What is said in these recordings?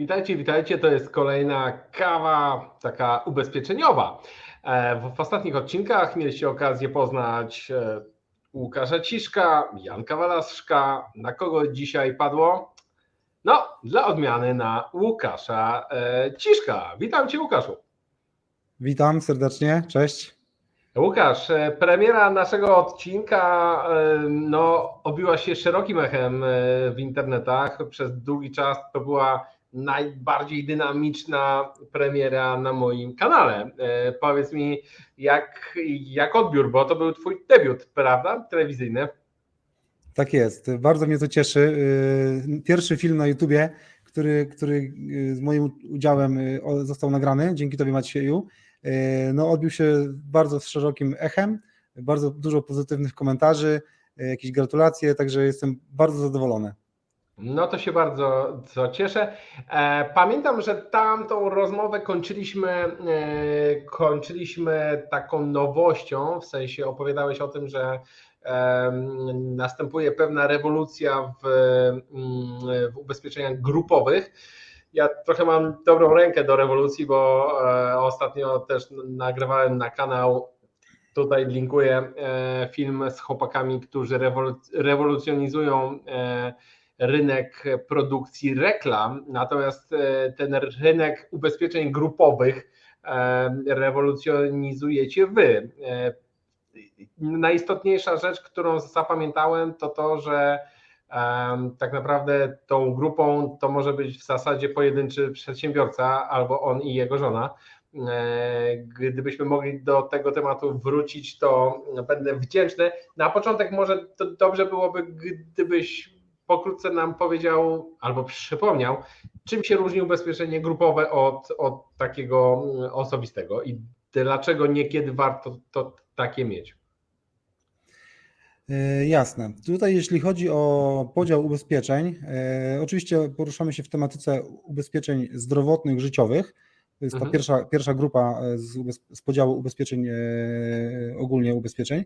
Witajcie, witajcie. To jest kolejna kawa taka ubezpieczeniowa. E, W, ostatnich odcinkach mieliście okazję poznać e, Łukasza Ciszka, Janka Walaszka. Na kogo dzisiaj padło? No, dla odmiany na Łukasza e, Ciszka. Witam Cię, Łukaszu. Witam serdecznie, cześć. Łukasz, premiera naszego odcinka no, obiła się szerokim echem w internetach. Przez długi czas to była najbardziej dynamiczna premiera na moim kanale. E, Powiedz mi, jak, jak odbiór, bo to był Twój debiut, prawda? Telewizyjny. Tak jest, bardzo mnie to cieszy. Yy, Pierwszy film na YouTubie, który, który yy, z moim udziałem został nagrany, dzięki Tobie Macieju, no odbił się bardzo szerokim echem, bardzo dużo pozytywnych komentarzy, jakieś gratulacje, także jestem bardzo zadowolony. No to się bardzo co cieszę. E, Pamiętam, że tamtą rozmowę kończyliśmy, e, kończyliśmy taką nowością, w sensie opowiadałeś o tym, że em, następuje pewna rewolucja w, mm, w ubezpieczeniach grupowych. Ja trochę mam dobrą rękę do rewolucji, bo e, ostatnio też nagrywałem na kanał Tutaj linkuję e, film z chłopakami, którzy rewolu- rewolucjonizują e, rynek produkcji reklam, natomiast e, ten rynek ubezpieczeń grupowych e, rewolucjonizujecie wy. E, Najistotniejsza rzecz, którą zapamiętałem, to to, że tak naprawdę tą grupą to może być w zasadzie pojedynczy przedsiębiorca albo on i jego żona. Gdybyśmy mogli do tego tematu wrócić, to będę wdzięczny. Na początek może to dobrze byłoby, gdybyś pokrótce nam powiedział albo przypomniał, czym się różni ubezpieczenie grupowe od, od takiego mm, osobistego i dlaczego niekiedy warto to takie mieć. E, Jasne. Tutaj jeśli chodzi o podział ubezpieczeń, e, oczywiście poruszamy się w tematyce ubezpieczeń zdrowotnych, życiowych. To jest ta Mhm. pierwsza, pierwsza grupa e, z, z podziału ubezpieczeń, ogólnie ubezpieczeń.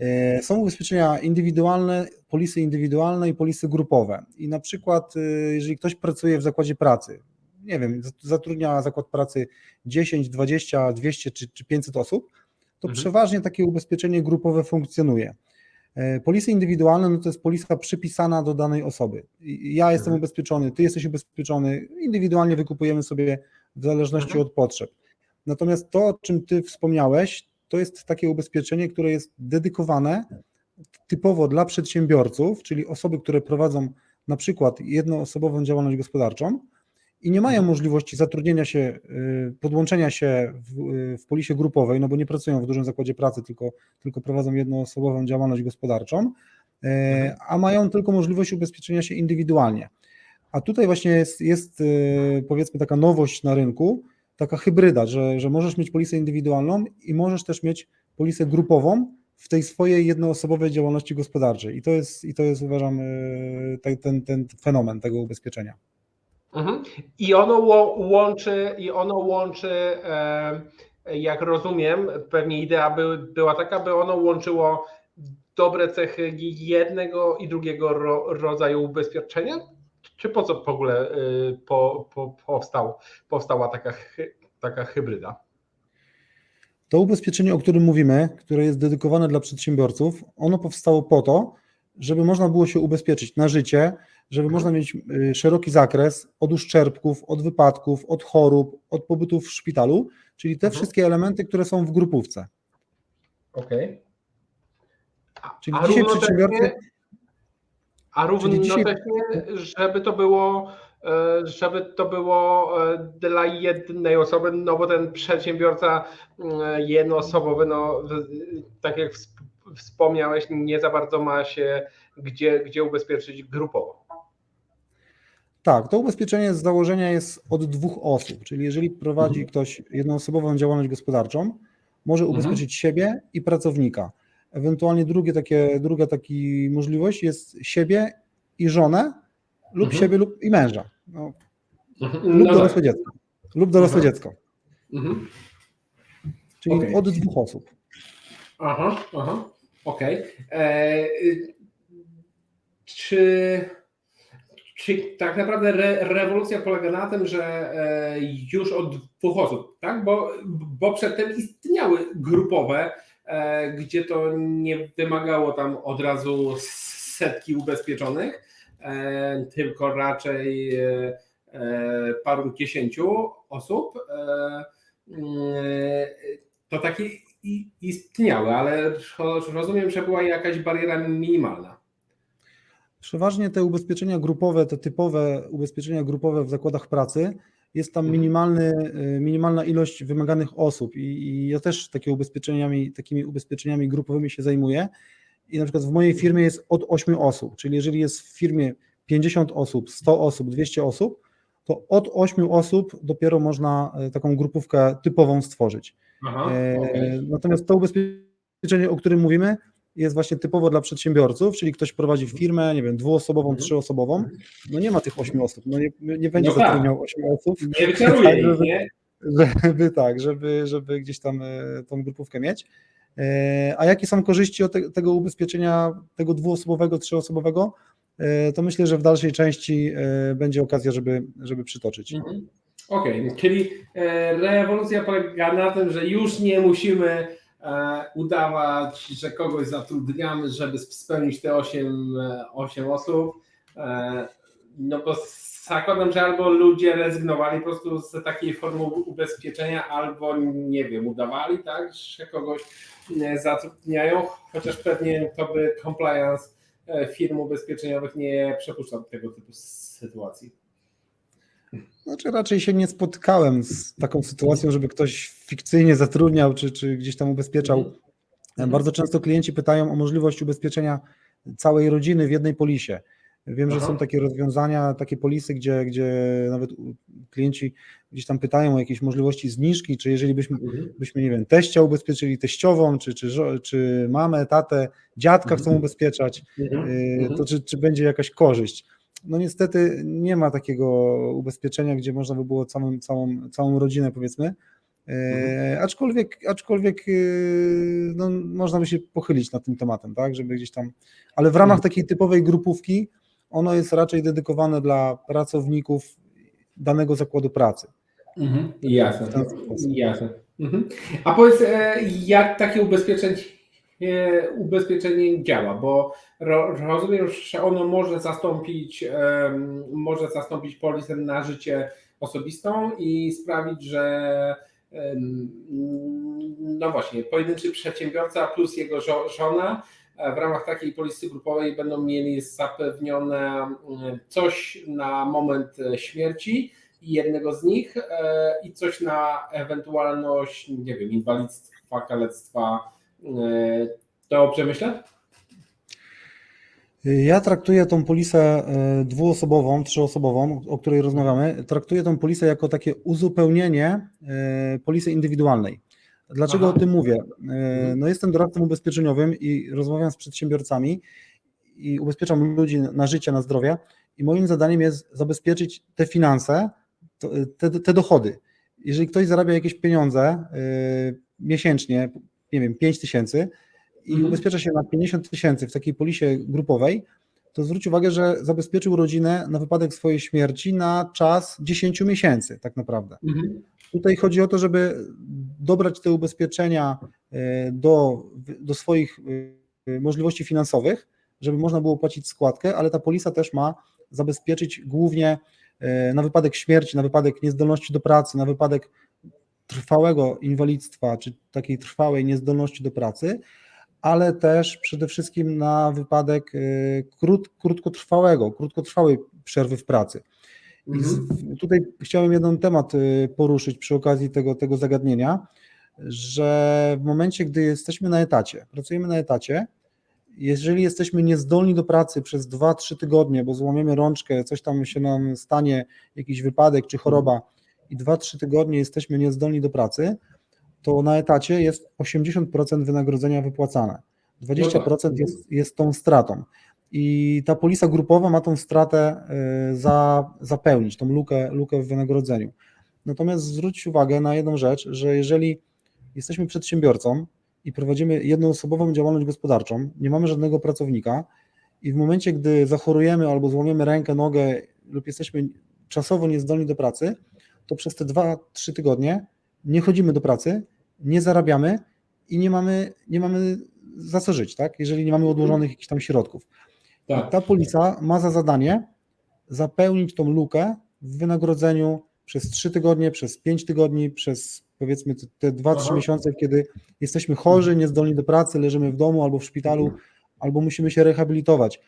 E, Są ubezpieczenia indywidualne, polisy indywidualne i polisy grupowe. I na przykład, e, jeżeli ktoś pracuje w zakładzie pracy, nie wiem, zatrudnia zakład pracy 10, 20, 200 czy, czy 500 osób, to Mhm. przeważnie takie ubezpieczenie grupowe funkcjonuje. E, Polisy indywidualne no to jest polisa przypisana do danej osoby. Ja jestem Mhm. ubezpieczony, ty jesteś ubezpieczony, indywidualnie wykupujemy sobie w zależności Mhm. od potrzeb. Natomiast to, o czym ty wspomniałeś, to jest takie ubezpieczenie, które jest dedykowane typowo dla przedsiębiorców, czyli osoby, które prowadzą na przykład jednoosobową działalność gospodarczą i nie mają Mhm. możliwości zatrudnienia się, y, podłączenia się w, y, w polisie grupowej, no bo nie pracują w dużym zakładzie pracy, tylko, tylko prowadzą jednoosobową działalność gospodarczą, y, Mhm. a mają tylko możliwość ubezpieczenia się indywidualnie. A tutaj właśnie jest, jest powiedzmy taka nowość na rynku, taka hybryda, że, że możesz mieć polisę indywidualną i możesz też mieć polisę grupową w tej swojej jednoosobowej działalności gospodarczej. I to jest, i to jest uważam, y, te- ten, ten fenomen tego ubezpieczenia. Mhm. I ono łączy, i ono łączy, e, jak rozumiem, pewnie idea by, była taka, by ono łączyło dobre cechy jednego i drugiego ro, rodzaju ubezpieczenia? Czy po co w ogóle y, po, po, powstał, powstała taka, taka hybryda? To ubezpieczenie, o którym mówimy, które jest dedykowane dla przedsiębiorców, ono powstało po to, żeby można było się ubezpieczyć na życie, żeby można mieć y, szeroki zakres od uszczerbków, od wypadków, od chorób, od pobytów w szpitalu, czyli te Mhm. wszystkie elementy, które są w grupówce. Okej. Czyli dzisiaj przedsiębiorcy. A Czyli dzisiaj- równocześnie, żeby to było, e, żeby to było e, dla jednej osoby, no bo ten przedsiębiorca mm, jednoosobowy, no tak jak wsp- wspomniałeś, nie za bardzo ma się gdzie, gdzie ubezpieczyć grupowo. Tak, to ubezpieczenie z założenia jest od dwóch osób, czyli jeżeli prowadzi Mhm. ktoś jednoosobową działalność gospodarczą, może Mhm. ubezpieczyć siebie i pracownika. Ewentualnie drugie takie, druga taka możliwość jest siebie i żonę lub Mhm. siebie lub i męża. No, Mhm. lub dorosłe dziecko. Lub dorosłe Mhm. dziecko. Mhm. Czyli Okej. od dwóch osób. Aha, aha, okej. E, y, Czy Czyli tak naprawdę re, rewolucja polega na tym, że e, już od dwóch osób, tak? Bo, bo przedtem istniały grupowe, e, gdzie to nie wymagało tam od razu setki ubezpieczonych, e, tylko raczej e, e, paru dziesięciu osób. E, mm, to takie istniały, ale rozumiem, że była jakaś bariera minimalna. Przeważnie te ubezpieczenia grupowe, te typowe ubezpieczenia grupowe w zakładach pracy, jest tam Mhm. minimalny, y, minimalna ilość wymaganych osób i, i ja też takimi ubezpieczeniami, takimi ubezpieczeniami grupowymi się zajmuję i na przykład w mojej firmie jest od 8 osób, czyli jeżeli jest w firmie 50 osób, 100 osób, 200 osób, to od 8 osób dopiero można e, taką grupówkę typową stworzyć. Aha, E, okej. Natomiast to ubezpieczenie, o którym mówimy, jest właśnie typowo dla przedsiębiorców, czyli ktoś prowadzi firmę, nie wiem, dwuosobową, Mhm. trzyosobową, no nie ma tych ośmiu osób, no nie, nie będzie No tak. zatrudniał ośmiu osób, Nie wyczaruje Tak, żeby- nie? żeby tak, żeby, żeby gdzieś tam e, tą grupówkę mieć. E, A jakie są korzyści od te, tego ubezpieczenia, tego dwuosobowego, trzyosobowego? E, To myślę, że w dalszej części będzie okazja, żeby, żeby przytoczyć. Mhm. Okej, czyli e, rewolucja polega na tym, że już nie musimy e, udawać, że kogoś zatrudniamy, żeby spełnić te 8, e, 8 osób. E, no bo zakładam, że albo ludzie rezygnowali po prostu z takiej formy ubezpieczenia, albo nie wiem, udawali, tak, że kogoś e, zatrudniają, chociaż pewnie to by compliance e, firm ubezpieczeniowych nie przepuszczał tego typu sytuacji. Znaczy raczej się nie spotkałem z taką sytuacją, żeby ktoś fikcyjnie zatrudniał, czy, czy gdzieś tam ubezpieczał. Mhm. Bardzo często klienci pytają o możliwość ubezpieczenia całej rodziny w jednej polisie. Wiem, że Aha. są takie rozwiązania, takie polisy, gdzie, gdzie nawet klienci gdzieś tam pytają o jakieś możliwości zniżki, czy jeżeli byśmy, Mhm. byśmy nie wiem, teścia ubezpieczyli, teściową, czy, czy, czy mamę, tatę, dziadka chcą Mhm. ubezpieczać, Mhm. y, to czy, czy będzie jakaś korzyść? No niestety nie ma takiego ubezpieczenia, gdzie można by było całą, całą, całą rodzinę powiedzmy, E, aczkolwiek, aczkolwiek y, no, można by się pochylić nad tym tematem, tak, żeby gdzieś tam, ale w ramach takiej typowej grupówki ono jest raczej dedykowane dla pracowników danego zakładu pracy. Mhm. Jasne, jasne. Mhm. A powiedz, e, jak takie ubezpieczenie, e, ubezpieczenie działa, bo ro, rozumiem, że ono może zastąpić, em, może zastąpić polisę na życie osobistą i sprawić, że em, no właśnie, pojedynczy przedsiębiorca plus jego żo, żona e, w ramach takiej polisy grupowej będą mieli zapewnione mm, coś na moment e, śmierci jednego z nich e, i coś na ewentualność, nie wiem, inwalidztwa, kalectwa. E, To dobrze myślę? Ja traktuję tą polisę e, dwuosobową, trzyosobową, o której rozmawiamy, traktuję tą polisę jako takie uzupełnienie e, polisy indywidualnej. Dlaczego Aha. o tym mówię? Mhm. No jestem doradcą ubezpieczeniowym i rozmawiam z przedsiębiorcami i ubezpieczam ludzi na życie, na zdrowie i moim zadaniem jest zabezpieczyć te finanse, te, te dochody. Jeżeli ktoś zarabia jakieś pieniądze miesięcznie, nie wiem, 5 tysięcy i Mhm. ubezpiecza się na 50 tysięcy w takiej polisie grupowej, to zwróć uwagę, że zabezpieczył rodzinę na wypadek swojej śmierci na czas 10 miesięcy tak naprawdę. Mhm. Tutaj chodzi o to, żeby dobrać te ubezpieczenia e, do, do swoich e, możliwości finansowych, żeby można było płacić składkę, ale ta polisa też ma zabezpieczyć głównie e, na wypadek śmierci, na wypadek niezdolności do pracy, na wypadek trwałego inwalidztwa, czy takiej trwałej niezdolności do pracy, ale też przede wszystkim na wypadek e, krót, krótkotrwałego, krótkotrwałej przerwy w pracy. I Mhm. tutaj chciałem jeden temat y, poruszyć przy okazji tego, tego zagadnienia, że w momencie, gdy jesteśmy na etacie, pracujemy na etacie, jeżeli jesteśmy niezdolni do pracy przez 2-3 tygodnie, bo złamiemy rączkę, coś tam się nam stanie, jakiś wypadek czy choroba i 2-3 tygodnie jesteśmy niezdolni do pracy, to na etacie jest 80% wynagrodzenia wypłacane. 20% jest, jest tą stratą. I ta polisa grupowa ma tą stratę y, za, zapełnić, tą lukę, lukę w wynagrodzeniu. Natomiast zwróć uwagę na jedną rzecz, że jeżeli jesteśmy przedsiębiorcą i prowadzimy jednoosobową działalność gospodarczą, nie mamy żadnego pracownika i w momencie, gdy zachorujemy albo złamiemy rękę, nogę lub jesteśmy czasowo niezdolni do pracy, to przez te 2-3 tygodnie nie chodzimy do pracy, nie zarabiamy i nie mamy, nie mamy za co żyć, tak? jeżeli nie mamy odłożonych jakichś tam środków. Tak. Ta polisa ma za zadanie zapełnić tą lukę w wynagrodzeniu przez 3 tygodnie, przez 5 tygodni, przez powiedzmy te- te 2-3 Aha. miesiące, kiedy jesteśmy chorzy, niezdolni do pracy, leżymy w domu albo w szpitalu, albo musimy się rehabilitować.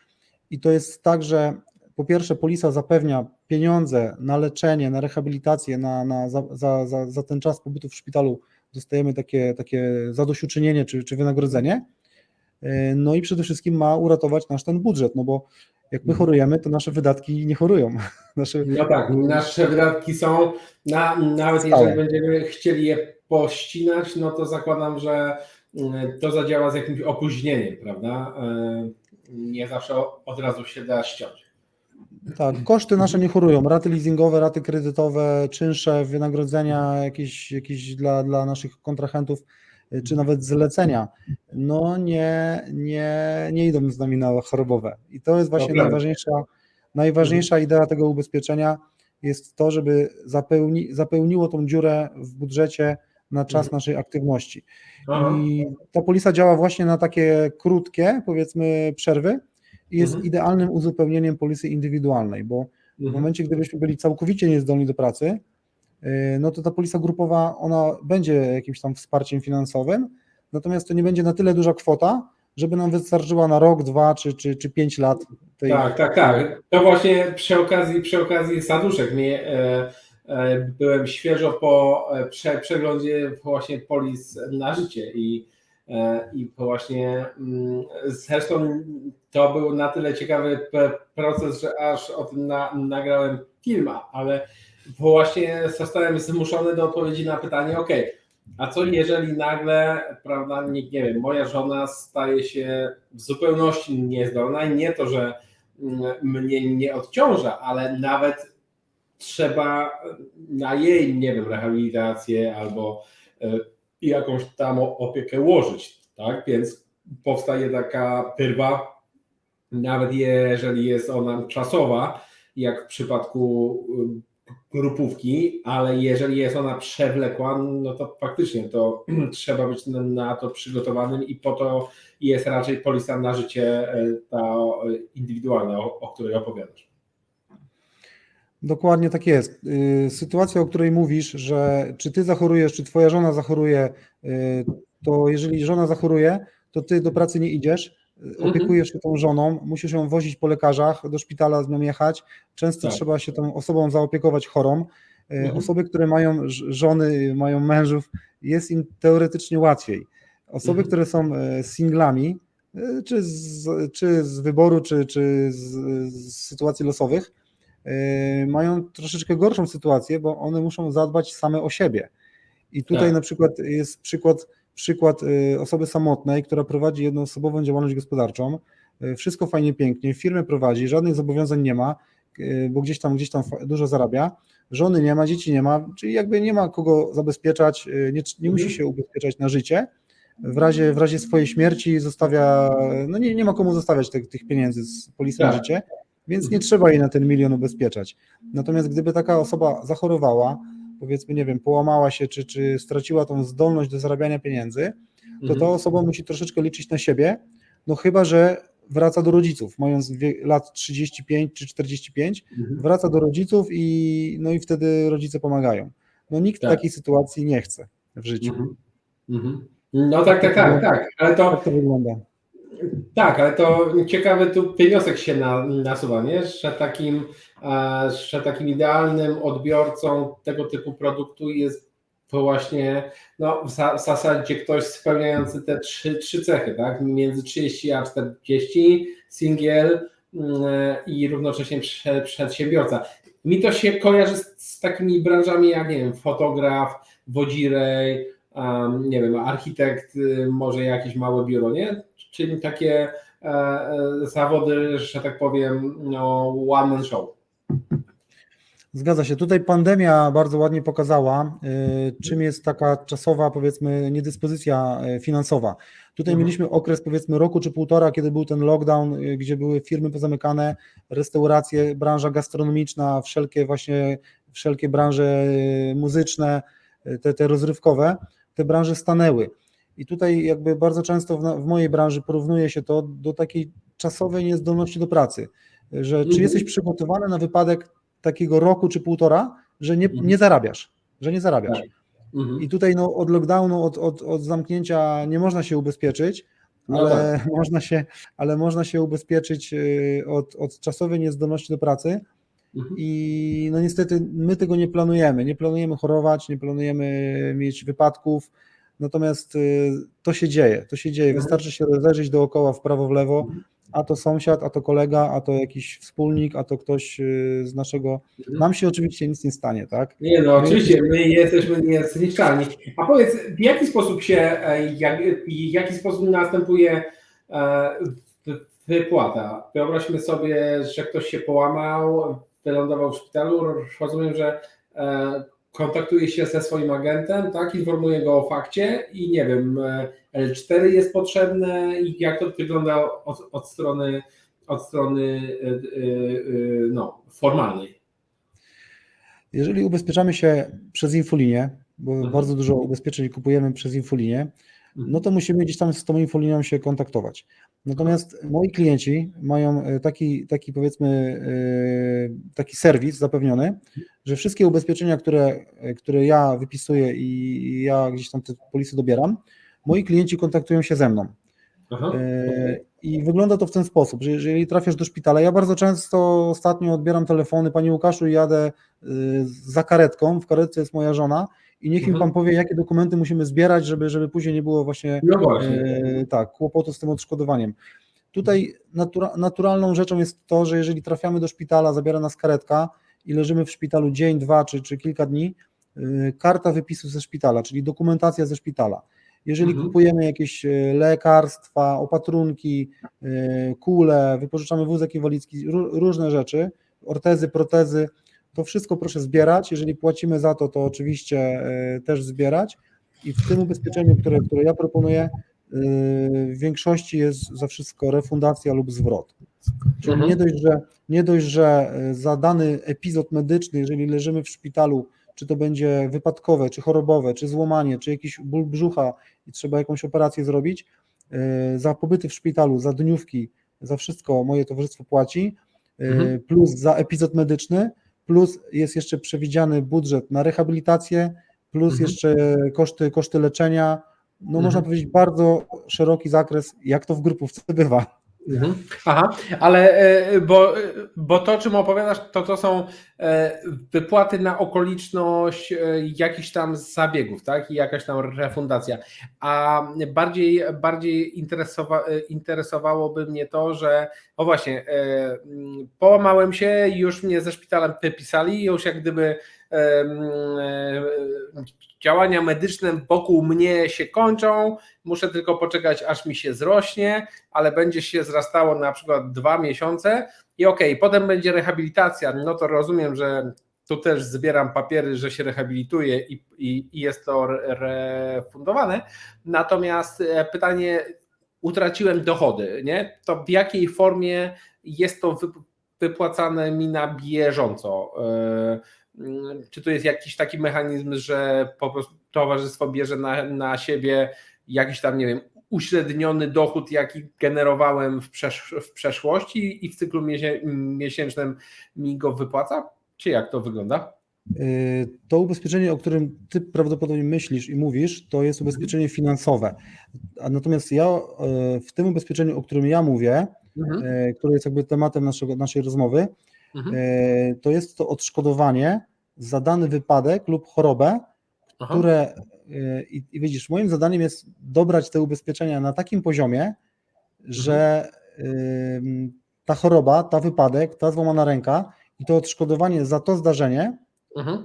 I to jest tak, że po pierwsze polisa zapewnia pieniądze na leczenie, na rehabilitację, na, na, za, za, za, za ten czas pobytu w szpitalu dostajemy takie, takie zadośćuczynienie czy, czy wynagrodzenie. Yy, No i przede wszystkim ma uratować nasz ten budżet, no bo jak my Mhm. chorujemy, to nasze wydatki nie chorują. Nasze, No tak, nasze wydatki są, na, nawet Stałe. jeżeli będziemy chcieli je pościnać, no to zakładam, że mm, to zadziała z jakimś opóźnieniem, prawda? E, Nie zawsze od razu się da ściąć. Tak, koszty nasze nie chorują. Raty leasingowe, raty kredytowe, czynsze, wynagrodzenia jakieś, jakieś dla, dla naszych kontrahentów, y, czy nawet zlecenia, no nie, nie, nie idą z nami na chorobowe. I to jest właśnie najważniejsza, najważniejsza idea tego ubezpieczenia, jest to, żeby zapełni, zapełniło tą dziurę w budżecie na czas Mhm. naszej aktywności. I ta polisa działa właśnie na takie krótkie, powiedzmy, przerwy i jest Mhm. idealnym uzupełnieniem polisy indywidualnej, bo w Mhm. momencie, gdybyśmy byli całkowicie niezdolni do pracy, yy, no to ta polisa grupowa, ona będzie jakimś tam wsparciem finansowym, natomiast to nie będzie na tyle duża kwota, żeby nam wystarczyła na rok, dwa czy, czy, czy pięć lat tej, Tak, tak, tak. To właśnie przy okazji, przy okazji saduszek mnie, e, e, byłem świeżo po e, prze, przeglądzie właśnie polis na życie i, i to właśnie mm, zresztą to był na tyle ciekawy proces, że aż o tym na, nagrałem film, ale właśnie zostałem zmuszony do odpowiedzi na pytanie, ok, a co jeżeli nagle, prawda, nie, nie wiem, moja żona staje się w zupełności niezdolna i nie to, że mm, mnie nie odciąża, ale nawet trzeba na jej, nie wiem, rehabilitację albo e, jakąś tam opiekę łożyć, tak? Więc powstaje taka pyrwa, nawet jeżeli jest ona czasowa, jak w przypadku y, grupówki, ale jeżeli jest ona przewlekła, no to faktycznie to trzeba być na, to przygotowanym i po to jest raczej polisa na życie e, ta e, indywidualna, o której opowiadasz. Dokładnie tak jest. Y, Sytuacja, o której mówisz, że czy ty zachorujesz, czy twoja żona zachoruje, y, to jeżeli żona zachoruje, to ty do pracy nie idziesz, y, Mhm. opiekujesz się tą żoną, musisz ją wozić po lekarzach, do szpitala z nią jechać. Często Tak. trzeba się tą osobą zaopiekować chorą. Mhm. Osoby, które mają żony, mają mężów, jest im teoretycznie łatwiej. Osoby, Mhm. które są y, singlami, y, czy z, czy z wyboru, czy, czy z, z sytuacji losowych, mają troszeczkę gorszą sytuację, bo one muszą zadbać same o siebie. I tutaj Tak. na przykład jest przykład, przykład y, osoby samotnej, która prowadzi jednoosobową działalność gospodarczą. Y, Wszystko fajnie, pięknie, firmę prowadzi, żadnych zobowiązań nie ma, y, bo gdzieś tam, gdzieś tam dużo zarabia. Żony nie ma, dzieci nie ma, czyli jakby nie ma kogo zabezpieczać, y, nie, nie musi się ubezpieczać na życie. W razie, w razie swojej śmierci zostawia, no nie, nie ma komu zostawiać tych, tych pieniędzy z polisy na Tak. życie, więc nie Mhm. trzeba jej na ten milion ubezpieczać. Natomiast gdyby taka osoba zachorowała, powiedzmy, nie wiem, połamała się, czy, czy straciła tą zdolność do zarabiania pieniędzy, to Mhm. ta osoba musi troszeczkę liczyć na siebie, no chyba, że wraca do rodziców, mając lat 35 czy 45, Mhm. wraca do rodziców i, no i wtedy rodzice pomagają. No nikt Tak. takiej sytuacji nie chce w życiu. Mhm. Mhm. No tak, tak, tak, tak, ale to Tak to wygląda. Tak, ale to ciekawy tu pieniosek się na, nasuwa, nie? Że takim, że takim idealnym odbiorcą tego typu produktu jest właśnie no, w, za, w zasadzie ktoś spełniający te trzy, trzy cechy, tak? Między 30 a 40, singiel mm, i równocześnie prze, przedsiębiorca. Mi to się kojarzy z, z takimi branżami jak, nie wiem, fotograf, wodzirej, um, nie wiem, architekt, y, może jakieś małe biuro, nie? Czyli takie e, e, zawody, że tak powiem, no, one man show. Zgadza się. Tutaj pandemia bardzo ładnie pokazała, y, czym jest taka czasowa, powiedzmy, niedyspozycja finansowa. Tutaj Mhm. mieliśmy okres, powiedzmy, roku czy półtora, kiedy był ten lockdown, gdzie były firmy pozamykane, restauracje, branża gastronomiczna, wszelkie właśnie, wszelkie branże muzyczne, te, te rozrywkowe, te branże stanęły. I tutaj jakby bardzo często w, na- w mojej branży porównuje się to do takiej czasowej niezdolności do pracy, że czy Mhm. jesteś przygotowany na wypadek takiego roku czy półtora, że nie, Mhm. nie zarabiasz, że nie zarabiasz. Mhm. I tutaj no, od lockdownu, od, od, od zamknięcia nie można się ubezpieczyć, No ale, można się, ale można się ubezpieczyć y, od, od czasowej niezdolności do pracy Mhm. i no niestety my tego nie planujemy. Nie planujemy chorować, nie planujemy mieć wypadków, natomiast y, to się dzieje, to się dzieje. Wystarczy się rozejrzeć dookoła w prawo, w lewo, a to sąsiad, a to kolega, a to jakiś wspólnik, a to ktoś y, z naszego... Nam się oczywiście nic nie stanie, tak? Nie, no oczywiście, my jesteśmy niezniszczalni. A powiedz, w jaki sposób się, e, jak, w jaki sposób następuje e, wy- wypłata? Wyobraźmy sobie, że ktoś się połamał, wylądował w szpitalu, rozumiem, że e, kontaktuje się ze swoim agentem, tak, informuje go o fakcie i nie wiem, e, L4 jest potrzebne i jak to wygląda od, od strony, od strony e, e, no, formalnej. Jeżeli ubezpieczamy się przez infolinię, bo Mhm. bardzo dużo ubezpieczeń kupujemy przez infolinię, no to musimy gdzieś tam z tą infolinią się kontaktować. Natomiast moi klienci mają e, taki, taki powiedzmy e, taki serwis zapewniony, że wszystkie ubezpieczenia, które, e, które ja wypisuję i ja gdzieś tam te polisy dobieram, moi klienci kontaktują się ze mną. Aha, okej. I wygląda to w ten sposób, że jeżeli trafiasz do szpitala, ja bardzo często ostatnio odbieram telefony, Panie Łukaszu, jadę za karetką, w karetce jest moja żona i niech mi Mhm. Pan powie, jakie dokumenty musimy zbierać, żeby, żeby później nie było właśnie No właśnie. e, tak, kłopotu z tym odszkodowaniem. Tutaj natura, naturalną rzeczą jest to, że jeżeli trafiamy do szpitala, zabiera nas karetka i leżymy w szpitalu dzień, dwa czy, czy kilka dni, y, karta wypisu ze szpitala, czyli dokumentacja ze szpitala. Jeżeli Mhm. kupujemy jakieś e, lekarstwa, opatrunki, e, kule, wypożyczamy wózek inwalidzki, ró- różne rzeczy, ortezy, protezy, to wszystko proszę zbierać. Jeżeli płacimy za to, to oczywiście e, też zbierać. I w tym ubezpieczeniu, które, które ja proponuję, e, w większości jest za wszystko refundacja lub zwrot. Czyli Mhm. nie, dość, że, nie dość, że e, za dany epizod medyczny, jeżeli leżymy w szpitalu, czy to będzie wypadkowe, czy chorobowe, czy złamanie, czy jakiś ból brzucha i trzeba jakąś operację zrobić, za pobyty w szpitalu, za dniówki, za wszystko moje towarzystwo płaci, Mhm. plus za epizod medyczny, plus jest jeszcze przewidziany budżet na rehabilitację, plus Mhm. jeszcze koszty, koszty leczenia. No Mhm. można powiedzieć bardzo szeroki zakres, jak to w grupówce bywa. Mhm. Aha, ale e, bo, bo to, czym opowiadasz, to to są e, wypłaty na okoliczność e, jakichś tam zabiegów, tak? I jakaś tam refundacja. A bardziej, bardziej interesowa, interesowałoby mnie to, że o właśnie, połamałem się, już mnie ze szpitalem wypisali, już jak gdyby działania medyczne wokół mnie się kończą, muszę tylko poczekać, aż mi się zrośnie, ale będzie się zrastało na przykład dwa miesiące i okej, potem będzie rehabilitacja, no to rozumiem, że tu też zbieram papiery, że się rehabilituję i, i, i jest to re- refundowane. Natomiast e, pytanie, utraciłem dochody, nie? To w jakiej formie jest to wy- wypłacane mi na bieżąco? E, mm, Czy to jest jakiś taki mechanizm, że po prostu towarzystwo bierze na, na siebie jakiś tam, nie wiem, uśredniony dochód, jaki generowałem w, przesz w przeszłości i w cyklu miesię miesięcznym mi go wypłaca? Czy jak to wygląda? Y, To ubezpieczenie, o którym ty prawdopodobnie myślisz i mówisz, to jest ubezpieczenie finansowe. Natomiast ja y, w tym ubezpieczeniu, o którym ja mówię, Mhm. y, które jest jakby tematem naszego, naszej rozmowy, Mhm. y, to jest to odszkodowanie za dany wypadek lub chorobę, Aha. które y, i, i widzisz, moim zadaniem jest dobrać te ubezpieczenia na takim poziomie, że ym, ta choroba, ta wypadek, ta złamana ręka i to odszkodowanie za to zdarzenie Mhm.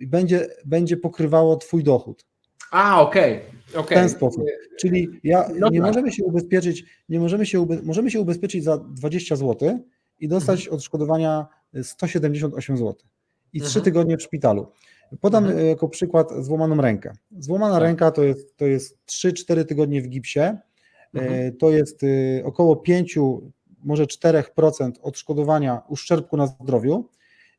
y, będzie, będzie pokrywało Twój dochód. A, okej. W okej. ten sposób. Czyli ja, No nie tak. możemy się ubezpieczyć, nie możemy się, ube, możemy się ubezpieczyć za 20 zł i dostać Mhm. odszkodowania 178 zł. i 3 Mhm. tygodnie w szpitalu. Podam Mhm. e, jako przykład złamaną rękę. Złamana Tak. ręka to jest, to jest 3-4 tygodnie w gipsie, Mhm. E, to jest y, około 5, może 4% odszkodowania uszczerbku na zdrowiu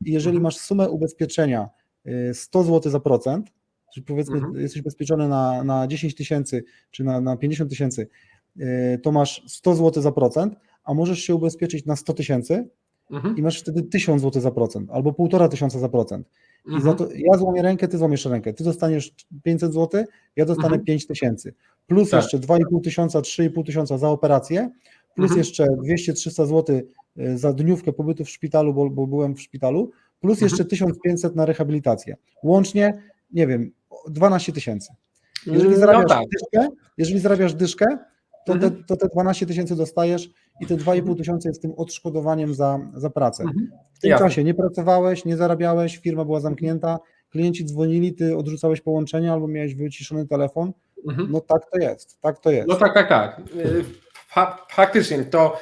i jeżeli Mhm. masz sumę ubezpieczenia y, 100 zł za procent, czyli powiedzmy Mhm. jesteś ubezpieczony na, na 10 tysięcy czy na, na 50 tysięcy, y, to masz 100 zł za procent, a możesz się ubezpieczyć na 100 tysięcy Mhm. i masz wtedy 1000 zł za procent albo 1,5 tysiąca za procent. I Mhm. za to ja złamię rękę, ty złamiesz rękę. Ty dostaniesz 500 zł, ja dostanę Mhm. 5 tysięcy. Plus Tak. jeszcze 2,5 tysiąca, 3,5 tysiąca za operację, plus Mhm. jeszcze 200-300 zł y, za dniówkę pobytu w szpitalu, bo, bo byłem w szpitalu, plus Mhm. jeszcze 1500 na rehabilitację. Łącznie, nie wiem, 12 tysięcy. Jeżeli No zarabiasz tak. dyszkę, jeżeli zarabiasz dyszkę, to, te, Mhm. to te 12 tysięcy dostajesz i te 2,5 tysiąca jest tym odszkodowaniem za, za pracę. Mhm. W tym Jasne. czasie nie pracowałeś, nie zarabiałeś, firma była zamknięta, klienci dzwonili, ty odrzucałeś połączenie albo miałeś wyciszony telefon. Mhm. No tak to jest, tak to jest. No tak, tak, tak. Fa faktycznie to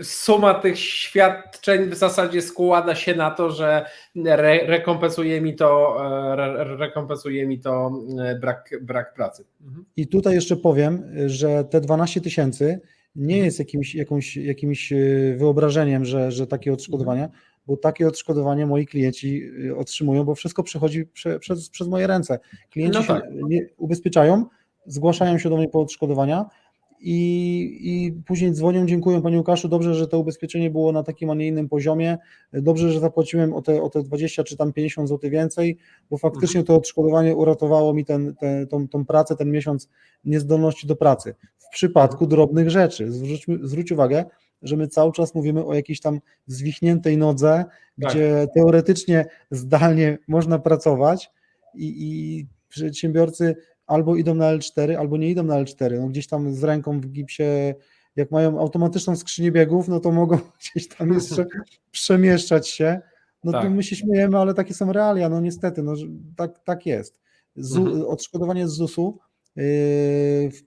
y, suma tych świadczeń w zasadzie składa się na to, że re rekompensuje mi to, e, re rekompensuje mi to e, brak, brak pracy. Mhm. I tutaj jeszcze powiem, że te 12 tysięcy nie jest jakimś, jakąś, jakimś wyobrażeniem, że, że takie odszkodowania, bo takie odszkodowania moi klienci otrzymują, bo wszystko przechodzi prze, przez, przez moje ręce. Klienci No się tak. nie, ubezpieczają, zgłaszają się do mnie po odszkodowania i, i później dzwonią, dziękuję Panie Łukaszu, dobrze, że to ubezpieczenie było na takim, a nie innym poziomie, dobrze, że zapłaciłem o te, o te 20 czy tam 50 zł więcej, bo faktycznie to odszkodowanie uratowało mi ten, ten, tą, tą pracę, ten miesiąc niezdolności do pracy. W przypadku drobnych rzeczy, zwróć, zwróć uwagę, że my cały czas mówimy o jakiejś tam zwichniętej nodze, Tak. gdzie teoretycznie zdalnie można pracować i, i przedsiębiorcy albo idą na L4, albo nie idą na L4. No gdzieś tam z ręką w gipsie, jak mają automatyczną skrzynię biegów, no to mogą gdzieś tam jeszcze przemieszczać się. No Tak. to my się śmiejemy, ale takie są realia, no niestety, no, tak, tak jest. Z, Mhm. Odszkodowanie z ZUS-u yy,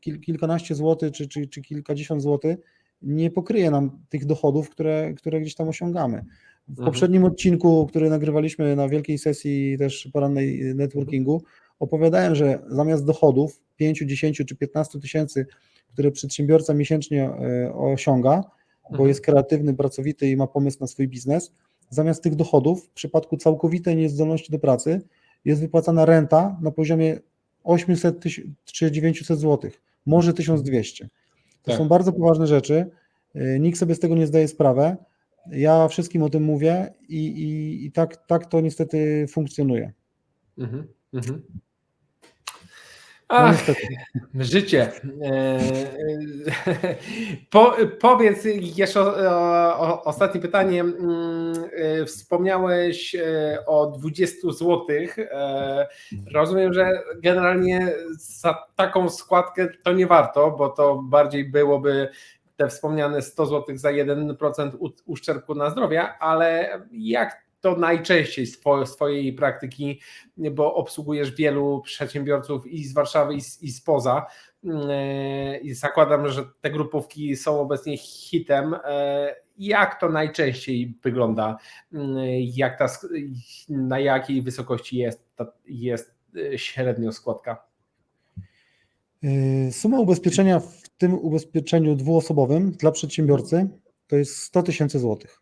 kil, kilkanaście złotych czy, czy, czy kilkadziesiąt złotych nie pokryje nam tych dochodów, które, które gdzieś tam osiągamy. W Mhm. poprzednim odcinku, który nagrywaliśmy na wielkiej sesji też porannej networkingu, opowiadałem, że zamiast dochodów 5, 10 czy 15 tysięcy, które przedsiębiorca miesięcznie e, osiąga, bo Mhm. jest kreatywny, pracowity i ma pomysł na swój biznes, zamiast tych dochodów w przypadku całkowitej niezdolności do pracy jest wypłacana renta na poziomie 800 tyś- czy 900 zł, może 1200. To Tak. są bardzo poważne rzeczy. y, Nikt sobie z tego nie zdaje sprawy. Ja wszystkim o tym mówię i, i, i tak, tak to niestety funkcjonuje. Mhm. Mhm. No Ach. Życie. E, Po, powiedz jeszcze o, o, ostatnie pytanie. Mm, e, Wspomniałeś e, o 20 zł. Rozumiem, że generalnie za taką składkę to nie warto, bo to bardziej byłoby te wspomniane 100 zł za 1% u- uszczerbku na zdrowie, ale jak to najczęściej z swojej praktyki bo obsługujesz wielu przedsiębiorców i z Warszawy, i, z, spoza. Yy, I zakładam, że te grupówki są obecnie hitem. Yy, Jak to najczęściej wygląda? Yy, Jak ta, na jakiej wysokości jest, jest yy, średnio składka? Y, Suma ubezpieczenia w tym ubezpieczeniu dwuosobowym dla przedsiębiorcy to jest 100 tysięcy złotych.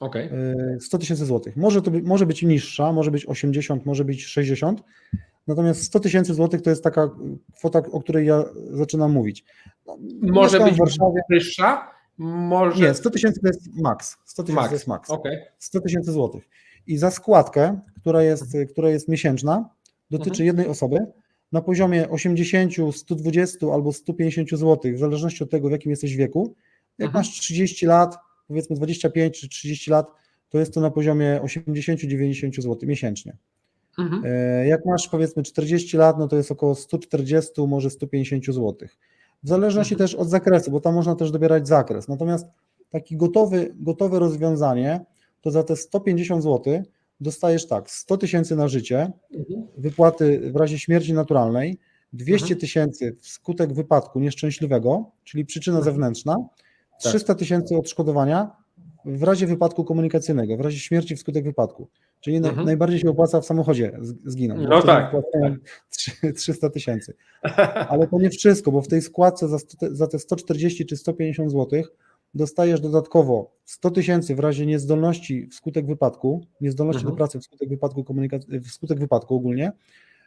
Okej. Y, 100 tysięcy złotych. Może, to może być niższa, może być 80, może być 60, natomiast 100 tysięcy złotych to jest taka kwota, o której ja zaczynam mówić. No, Może być wyższa? Może... Nie, 100 tysięcy to jest maks. 100 tysięcy to jest maks. Okej. 100 tysięcy złotych. I za składkę, która jest, która jest miesięczna, dotyczy Mhm. jednej osoby na poziomie 80, 120 albo 150 zł, w zależności od tego, w jakim jesteś wieku. Jak Mhm. masz 30 lat, powiedzmy 25 czy 30 lat, to jest to na poziomie 80-90 zł miesięcznie. Mhm. E, Jak masz powiedzmy 40 lat, no to jest około 140, może 150 zł. W zależności Mhm. też od zakresu, bo tam można też dobierać zakres. Natomiast taki gotowy, gotowe rozwiązanie, to za te 150 zł dostajesz tak, 100 tysięcy na życie, Mhm. wypłaty w razie śmierci naturalnej, 200 Mhm. tysięcy wskutek wypadku nieszczęśliwego, czyli przyczyna Mhm. zewnętrzna. 300 tysięcy odszkodowania w razie wypadku komunikacyjnego, w razie śmierci wskutek wypadku. Czyli Mhm. najbardziej się opłaca w samochodzie zginąć. No tak, wypłacają trzy- 300 tysięcy. Ale to nie wszystko, bo w tej składce za, za te 140 czy 150 zł dostajesz dodatkowo 100 tysięcy w razie niezdolności wskutek wypadku, niezdolności Mhm. do pracy wskutek wypadku wskutek wypadku ogólnie,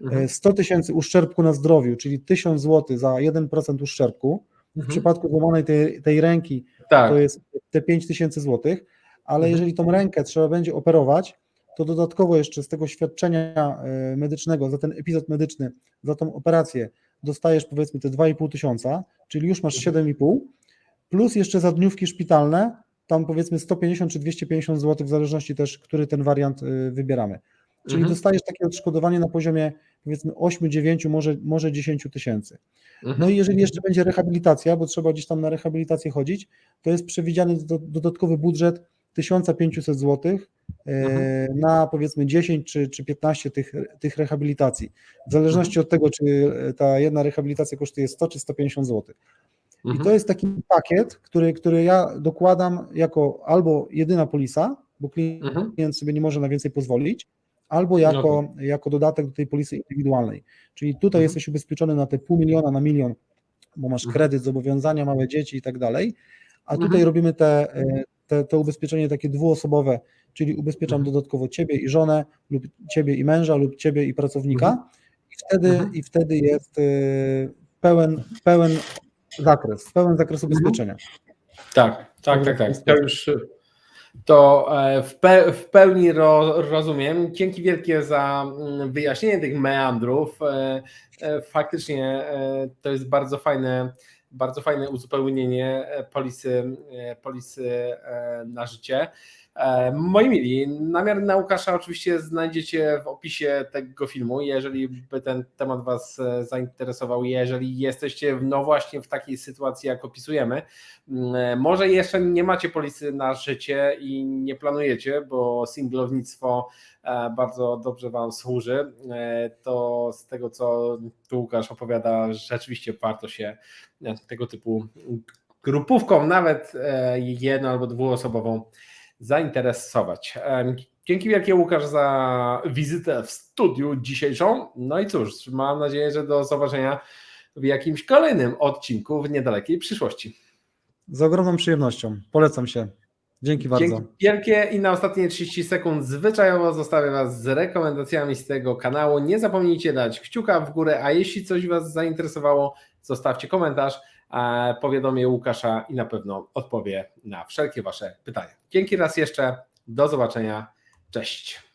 Mhm. e, 100 tysięcy uszczerbku na zdrowiu, czyli 1000 zł za 1% uszczerbku. W Mhm. przypadku złamanej tej, tej ręki Tak. to jest te 5 tysięcy złotych, ale Mhm. jeżeli tą rękę trzeba będzie operować, to dodatkowo jeszcze z tego świadczenia e, medycznego za ten epizod medyczny, za tą operację dostajesz powiedzmy te 2,5 tysiąca, czyli już masz Mhm. 7,5, plus jeszcze za dniówki szpitalne, tam powiedzmy 150 czy 250 zł, w zależności też, który ten wariant e, wybieramy. Czyli Mhm. dostajesz takie odszkodowanie na poziomie powiedzmy 8, 9, może, może 10 tysięcy. Mhm. No i jeżeli jeszcze będzie rehabilitacja, bo trzeba gdzieś tam na rehabilitację chodzić, to jest przewidziany do, dodatkowy budżet 1500 zł e, na powiedzmy 10 czy, czy 15 tych, tych rehabilitacji. W zależności od tego, czy ta jedna rehabilitacja kosztuje 100 czy 150 zł. I Mhm. to jest taki pakiet, który, który ja dokładam jako albo jedyna polisa, bo klient Mhm. sobie nie może na więcej pozwolić, albo jako, jako dodatek do tej polisy indywidualnej. Czyli tutaj Mhm. jesteś ubezpieczony na te pół miliona, na milion, bo masz Mhm. kredyt, zobowiązania, małe dzieci i tak dalej, a tutaj Mhm. robimy te, e, te, te ubezpieczenie takie dwuosobowe, czyli ubezpieczam Mhm. dodatkowo ciebie i żonę, lub ciebie i męża, lub ciebie i pracownika i wtedy, i wtedy jest e, pełen, pełen zakres, pełen zakres ubezpieczenia. Tak, tak, tak, tak. To już to e, w, pe, w pełni ro, rozumiem. Dzięki wielkie za mm, wyjaśnienie tych meandrów. E, e, Faktycznie to jest bardzo fajne, bardzo fajne uzupełnienie polisy, polisy na życie. E, Moi mili, namiar na Łukasza oczywiście znajdziecie w opisie tego filmu, jeżeli by ten temat Was e, zainteresował, jeżeli jesteście no właśnie w takiej sytuacji, jak opisujemy, Mm, Może jeszcze nie macie polisy na życie i nie planujecie, bo singlownictwo e, bardzo dobrze Wam służy. E, To z tego, co tu Łukasz opowiada, rzeczywiście warto się e, tego typu grupówką, nawet e, jedno albo dwuosobową, zainteresować. Dzięki wielkie Łukasz za wizytę w studiu dzisiejszą. No i cóż, mam nadzieję, że do zobaczenia w jakimś kolejnym odcinku w niedalekiej przyszłości. Z ogromną przyjemnością. Polecam się. Dzięki bardzo. Dzięki wielkie i na ostatnie 30 sekund zwyczajowo zostawię Was z rekomendacjami z tego kanału. Nie zapomnijcie dać kciuka w górę, a jeśli coś Was zainteresowało, zostawcie komentarz, powiadomię Łukasza i na pewno odpowie na wszelkie Wasze pytania. Dzięki raz jeszcze, do zobaczenia, cześć.